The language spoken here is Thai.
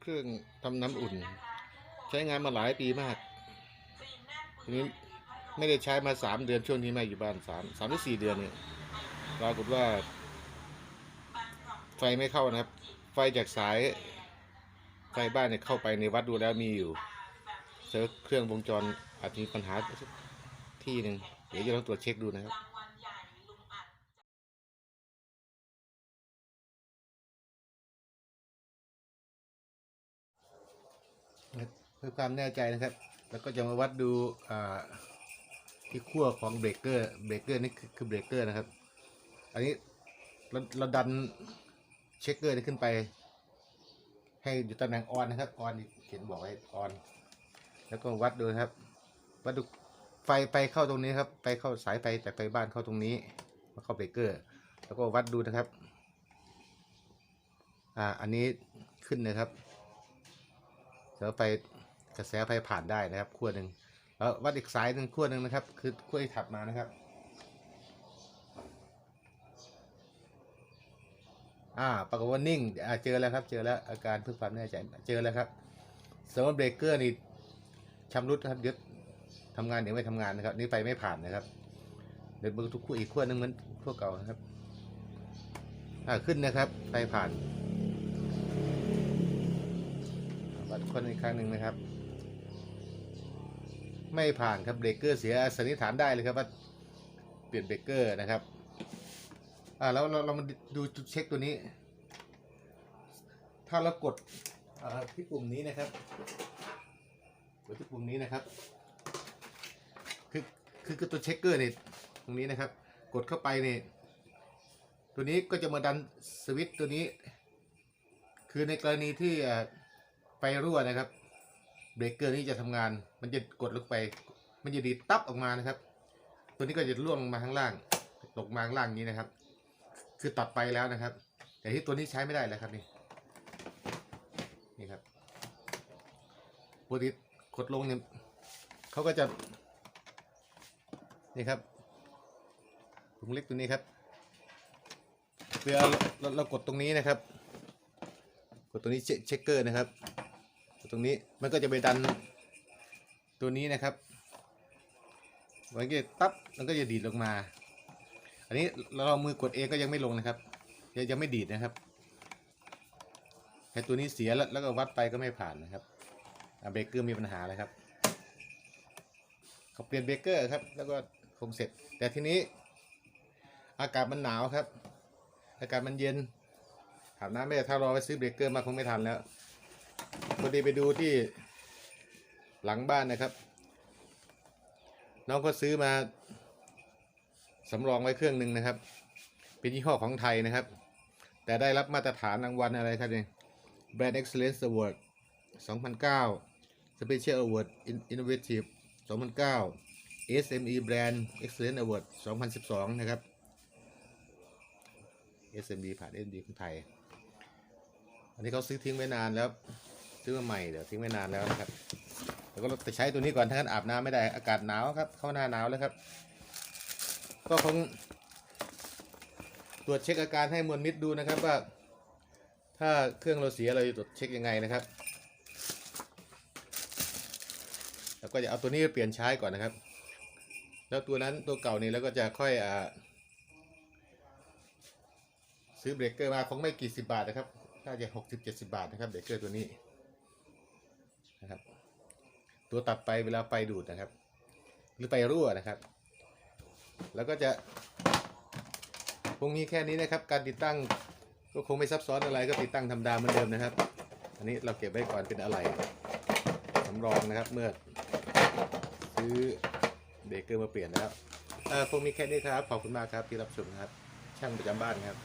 เครื่องทำน้ำอุ่น ใช้งานมาหลายปีมาก ทีนี้ไม่ได้ใช้มาสามเดือนช่วงนี้แม่อยู่บ้านสามสามหรือสี่เดือนเนี่ยปรากฏว่า ไฟไม่เข้านะครับ ไฟจากสายไฟบ้านเนี่ยเข้าไปในวัดดูแล้วมีอยู่เซิร์ฟเครื่องวงจรอาจจะมีปัญหาที่หนึ่งเดี๋ยวจะลองตรวจเช็คดูนะครับ พื่อความแน่ใจนะครับ แล้วก็จะมาวัดดูที่ขั้วของเบรกเกอร์เบรกเกอร์นี่คือเบรกเกอร์นะครับ อันนี้เราเราดันเช็คเกอร์นี่ขึ้นไป ให้อยู่ตำแหน่งออนนะครับออนเขียนบอกไว้ออน แล้วก็วัดดูครับ วัดดูไฟไปเข้าตรงนี้ครับ ไปเข้าสายไฟจากไฟบ้านเข้าตรงนี้มาเข้าเบรกเกอร์ แล้วก็วัดดูนะครับ อ่าอันนี้ขึ้นนะครับเสาไฟ กระแสไฟผ่านได้นะครับขั้วหนึ่งแล้ววัดอีกสายหนึ่งขั้วหนึ่งนะครับ คือขั้วที่ถัดมานะครับอ่าปรากฏว่านิ่งเจอแล้วครับ เจอแล้วอาการเพื่อความแน่ใจเจอแล้วครับสมมติเบรกเกอร์นี่ชำรุดครับยึดทำงานเดี๋ยวไม่ทำงานนะครับ นี่ไฟไม่ผ่านนะครับเดี๋ยวเบอทุกขั้วอีกขั้วหนึงเหมือนขั้วเก่านะครับอ่าขึ้นนะครับไฟผ่านวัดคนอีกครั้งหนึ่งนะครับ ไม่ผ่านครับเบรกเกอร์เสียสันนิษฐานได้เลยครับว่าเปลี่ยนเบรกเกอร์นะครับอ่าแล้วเราเรามาดูจุดเช็คตัวนี้ ถ้าเรากดอ่าที่ปุ่มนี้นะครับกดที่ปุ่มนี้นะครับคือคือคือตัวเช็คเกอร์เนี่ยตรงนี้นะครับ กดเข้าไปเนี่ยตัวนี้ก็จะมาดันสวิตช์ตัวนี้ คือในกรณีที่ไฟรั่วนะครับ เบรกเกอร์นี้จะทำงาน มันจะกดลงไป มันจะดีดตับออกมานะครับ ตัวนี้ก็จะล่วงลงมาข้างล่าง ตกมาข้างล่างนี้นะครับ คือตัดไปแล้วนะครับ แต่ที่ตัวนี้ใช้ไม่ได้แล้วครับนี่ นี่ครับปกติกดลงเนี่ยเขาก็จะ นี่ครับถุงเล็กตัวนี้ครับเวลาเราเรากดตรงนี้นะครับ กดตรงนี้เช็คเกอร์นะครับ ตรงนี้มันก็จะไปดันตัวนี้นะครับมันก็จะตับมันก็จะดีดลงมา อันนี้เราเอามือกดเองก็ยังไม่ลงนะครับ ยังยังไม่ดีดนะครับแค่ตัวนี้เสียแล้วแล้วก็วัดไปก็ไม่ผ่านนะครับเบรกเกอร์มีปัญหาเลยครับเขาเปลี่ยนเบรกเกอร์ครับแล้วก็คงเสร็จ แต่ทีนี้อากาศมันหนาวครับ อากาศมันเย็นอาบน้ำไม่ได้ถ้ารอไปซื้อเบรกเกอร์มาคงไม่ทันแล้ว พอดีไปดูที่หลังบ้านนะครับ น้องก็ซื้อมาสำรองไว้เครื่องหนึ่งนะครับ เป็นยี่ห้อของไทยนะครับ แต่ได้รับมาตรฐานรางวัลอะไรครับเนี่ย Brand Excellence Award 2009 Special Award Innovative 2009 SME Brand Excellence Award 2012 นะครับ SMD ผ่าน SMD ของไทย อันนี้เขาซื้อทิ้งไว้นานแล้ว ซื้อมาใหม่เดี๋ยวทิ้งไว้นานแล้วนะครับแล้วก็เราจะใช้ตัวนี้ก่อนถ้างั้นอาบน้ำไม่ได้อากาศหนาวครับ เข้าหน้าหนาวแล้วครับ ก็คงตรวจเช็คอาการให้มวลมิตรดูนะครับว่า ถ้าเครื่องเราเสียเราจะตรวจเช็คยังไงนะครับ แล้วก็จะเอาตัวนี้เปลี่ยนใช้ก่อนนะครับ แล้วตัวนั้นตัวเก่านี่แล้วก็จะค่อยอ่าซื้อเบรกเกอร์มาคงไม่กี่สิบบาทนะครับ น่าจะหกสิบเจ็ดสิบาทนะครับเบรกเกอร์ตัวนี้ นะครับ ตัวตัดไปเวลาไฟดูดนะครับ หรือไฟรั่วนะครับ แล้วก็จะคงมีแค่นี้นะครับ การติดตั้งก็คงไม่ซับซ้อนอะไรก็ติดตั้งธรรมดาเหมือนเดิมนะครับ อันนี้เราเก็บไว้ก่อนเป็นอะไรสำรองนะครับ เมื่อซื้อเบรกเกอร์มาเปลี่ยนแล้วเออคงมีแค่นี้ครับขอบคุณมากครับที่รับชมครับ ช่างประจำบ้านครับ